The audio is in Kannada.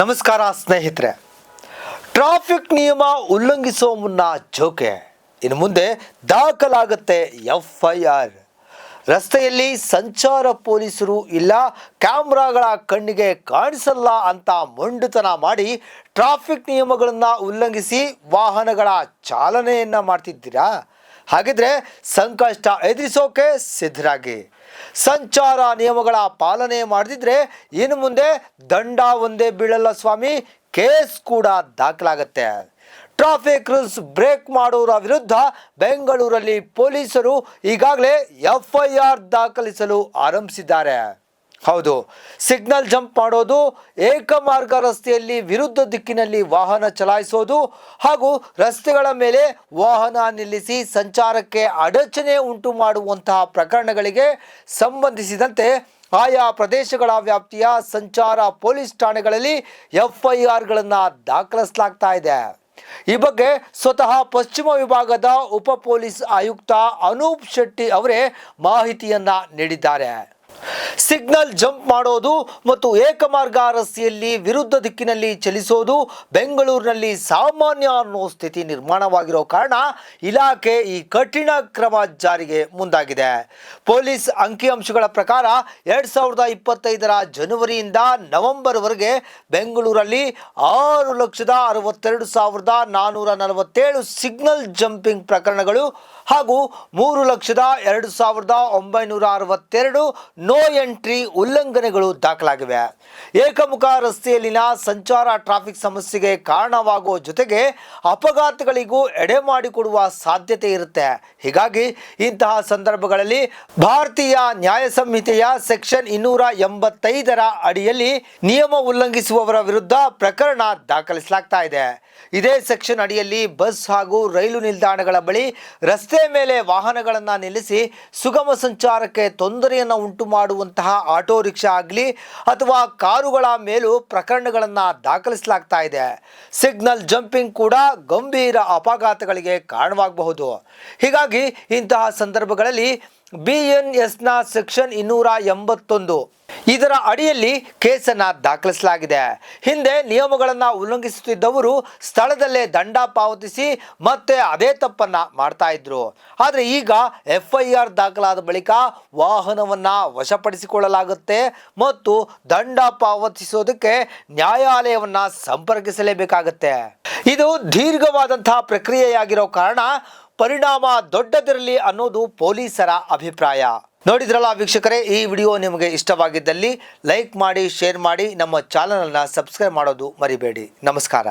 ನಮಸ್ಕಾರ ಸ್ನೇಹಿತರೆ. ಟ್ರಾಫಿಕ್ ನಿಯಮ ಉಲ್ಲಂಘಿಸುವ ಮುನ್ನ ಜೋಕೆ ಇನ್ನು ಮುಂದೆ ದಾಖಲಾಗುತ್ತೆ ಎಫ್ ಐ ಆರ್ ರಸ್ತೆಯಲ್ಲಿ ಸಂಚಾರ ಪೊಲೀಸರು ಇಲ್ಲ, ಕ್ಯಾಮ್ರಾಗಳ ಕಣ್ಣಿಗೆ ಕಾಣಿಸಲ್ಲ ಅಂತ ಮೊಂಡುತನ ಮಾಡಿ ಟ್ರಾಫಿಕ್ ನಿಯಮಗಳನ್ನು ಉಲ್ಲಂಘಿಸಿ ವಾಹನಗಳ ಚಾಲನೆಯನ್ನು ಮಾಡ್ತಿದ್ದೀರಾ? ಹಾಗಿದ್ರೆ ಸಂಕಷ್ಟ ಎದುರಿಸೋಕೆ ಸಿದ್ಧರಾಗಿ. ಸಂಚಾರ ನಿಯಮಗಳ ಪಾಲನೆ ಮಾಡದಿದ್ರೆ ಇನ್ನು ಮುಂದೆ ದಂಡ ಒಂದೇ ಬೀಳಲ್ಲ ಸ್ವಾಮಿ, ಕೇಸ್ ಕೂಡ ದಾಖಲಾಗತ್ತೆ. ಟ್ರಾಫಿಕ್ ರೂಲ್ಸ್ ಬ್ರೇಕ್ ಮಾಡೋರ ವಿರುದ್ಧ ಬೆಂಗಳೂರಲ್ಲಿ ಪೊಲೀಸರು ಈಗಾಗಲೇ ಎಫ್ ಐ ಆರ್ ದಾಖಲಿಸಲು ಆರಂಭಿಸಿದ್ದಾರೆ. ಹೌದು. ಸಿಗ್ನಲ್ ಜಂಪ್ ಮಾಡೋದು ಏಕಮಾರ್ಗ ರಸ್ತೆಯಲ್ಲಿ ವಿರುದ್ಧ ದಿಕ್ಕಿನಲ್ಲಿ ವಾಹನ ಚಲಾಯಿಸೋದು ಹಾಗೂ ರಸ್ತೆಗಳ ಮೇಲೆ ವಾಹನ ನಿಲ್ಲಿಸಿ ಸಂಚಾರಕ್ಕೆ ಅಡಚಣೆ ಉಂಟು ಮಾಡುವಂತಹ ಪ್ರಕರಣಗಳಿಗೆ ಸಂಬಂಧಿಸಿದಂತೆ ಆಯಾ ಪ್ರದೇಶಗಳ ವ್ಯಾಪ್ತಿಯ ಸಂಚಾರ ಪೊಲೀಸ್ ಠಾಣೆಗಳಲ್ಲಿ ಎಫ್ಐಆರ್ಗಳನ್ನು ದಾಖಲಿಸಲಾಗ್ತಾ ಇದೆ. ಈ ಬಗ್ಗೆ ಸ್ವತಃ ಪಶ್ಚಿಮ ವಿಭಾಗದ ಉಪ ಪೊಲೀಸ್ ಆಯುಕ್ತ ಅನೂಪ್ ಶೆಟ್ಟಿ ಅವರೇ ಮಾಹಿತಿಯನ್ನ ನೀಡಿದ್ದಾರೆ. ಸಿಗ್ನಲ್ ಜಂಪ್ ಮಾಡೋದು ಮತ್ತು ಏಕಮಾರ್ಗ ರಸ್ತೆಯಲ್ಲಿ ವಿರುದ್ಧ ದಿಕ್ಕಿನಲ್ಲಿ ಚಲಿಸೋದು ಬೆಂಗಳೂರಿನಲ್ಲಿ ಸಾಮಾನ್ಯ ಅನ್ನೋ ಸ್ಥಿತಿ ನಿರ್ಮಾಣವಾಗಿರೋ ಕಾರಣ ಇಲಾಖೆ ಈ ಕಠಿಣ ಕ್ರಮ ಜಾರಿಗೆ ಮುಂದಾಗಿದೆ. ಪೊಲೀಸ್ ಅಂಕಿಅಂಶಗಳ ಪ್ರಕಾರ ಎರಡ್ ಸಾವಿರದ ಇಪ್ಪತ್ತೈದರ ಜನವರಿಯಿಂದ ನವೆಂಬರ್ವರೆಗೆ ಬೆಂಗಳೂರಲ್ಲಿ ಆರು ಲಕ್ಷದ ಅರವತ್ತೆರಡು ಸಾವಿರದ ನಾನ್ನೂರ ನಲವತ್ತೇಳು ಸಿಗ್ನಲ್ ಜಂಪಿಂಗ್ ಪ್ರಕರಣಗಳು ಹಾಗೂ ಮೂರು ಲಕ್ಷದ ಎರಡು ಸಾವಿರದ ಒಂಬೈನೂರ ಅರವತ್ತೆರಡು ನೋ ಎಂಟ್ರಿ ಉಲ್ಲಂಘನೆಗಳು ದಾಖಲಾಗಿವೆ. ಏಕಮುಖ ರಸ್ತೆಯಲ್ಲಿನ ಸಂಚಾರ ಟ್ರಾಫಿಕ್ ಸಮಸ್ಯೆಗೆ ಕಾರಣವಾಗುವ ಜೊತೆಗೆ ಅಪಘಾತಗಳಿಗೂ ಎಡೆ ಮಾಡಿಕೊಡುವ ಸಾಧ್ಯತೆ ಇರುತ್ತೆ. ಹೀಗಾಗಿ ಇಂತಹ ಸಂದರ್ಭಗಳಲ್ಲಿ ಭಾರತೀಯ ನ್ಯಾಯ ಸಂಹಿತೆಯ ಸೆಕ್ಷನ್ ಇನ್ನೂರ ಎಂಬತ್ತೈದರ ಅಡಿಯಲ್ಲಿ ನಿಯಮ ಉಲ್ಲಂಘಿಸುವವರ ವಿರುದ್ಧ ಪ್ರಕರಣ ದಾಖಲಿಸಲಾಗ್ತಾ ಇದೆ. ಇದೇ ಸೆಕ್ಷನ್ ಅಡಿಯಲ್ಲಿ ಬಸ್ ಹಾಗೂ ರೈಲು ನಿಲ್ದಾಣಗಳ ಬಳಿ ರಸ್ತೆ ಮೇಲೆ ವಾಹನಗಳನ್ನು ನಿಲ್ಲಿಸಿ ಸುಗಮ ಸಂಚಾರಕ್ಕೆ ತೊಂದರೆಯನ್ನು ಉಂಟು ಮಾಡುವಂತಹ ಆಟೋ ರಿಕ್ಷಾ ಆಗಲಿ ಅಥವಾ ಕಾರುಗಳ ಮೇಲೂ ಪ್ರಕರಣಗಳನ್ನು ದಾಖಲಿಸಲಾಗ್ತಾ ಇದೆ. ಸಿಗ್ನಲ್ ಜಂಪಿಂಗ್ ಕೂಡ ಗಂಭೀರ ಅಪಘಾತಗಳಿಗೆ ಕಾರಣವಾಗಬಹುದು. ಹೀಗಾಗಿ ಇಂತಹ ಸಂದರ್ಭಗಳಲ್ಲಿ ಬಿ ಎನ್ ಎಸ್ನ ಸೆಕ್ಷನ್ ಇನ್ನೂರ ಎಂಬತ್ತೊಂದು. ಇದರ ಅಡಿಯಲ್ಲಿ ಕೇಸನ್ನು ದಾಖಲಿಸಲಾಗಿದೆ. ಹಿಂದೆ ನಿಯಮಗಳನ್ನು ಉಲ್ಲಂಘಿಸುತ್ತಿದ್ದವರು ಸ್ಥಳದಲ್ಲೇ ದಂಡ ಪಾವತಿಸಿ ಮತ್ತೆ ಅದೇ ತಪ್ಪನ್ನು ಮಾಡ್ತಾ ಇದ್ರು. ಆದರೆ ಈಗ ಎಫ್ ಐ ಆರ್ ದಾಖಲಾದ ಬಳಿಕ ವಾಹನವನ್ನು ವಶಪಡಿಸಿಕೊಳ್ಳಲಾಗುತ್ತೆ ಮತ್ತು ದಂಡ ಪಾವತಿಸೋದಕ್ಕೆ ನ್ಯಾಯಾಲಯವನ್ನು ಸಂಪರ್ಕಿಸಲೇಬೇಕಾಗತ್ತೆ. ಇದು ದೀರ್ಘವಾದಂತಹ ಪ್ರಕ್ರಿಯೆಯಾಗಿರೋ ಕಾರಣ ಪರಿಣಾಮ ದೊಡ್ಡದಿರಲಿ ಅನ್ನೋದು ಪೊಲೀಸರ ಅಭಿಪ್ರಾಯ. ನೋಡಿದ್ರಲ್ಲ ವೀಕ್ಷಕರೇ, ಈ ವಿಡಿಯೋ ನಿಮಗೆ ಇಷ್ಟವಾಗಿದ್ದಲ್ಲಿ ಲೈಕ್ ಮಾಡಿ, ಶೇರ್ ಮಾಡಿ, ನಮ್ಮ ಚಾನಲನ್ನು ಸಬ್ಸ್ಕ್ರೈಬ್ ಮಾಡೋದು ಮರಿಬೇಡಿ. ನಮಸ್ಕಾರ.